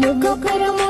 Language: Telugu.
ముఖకరము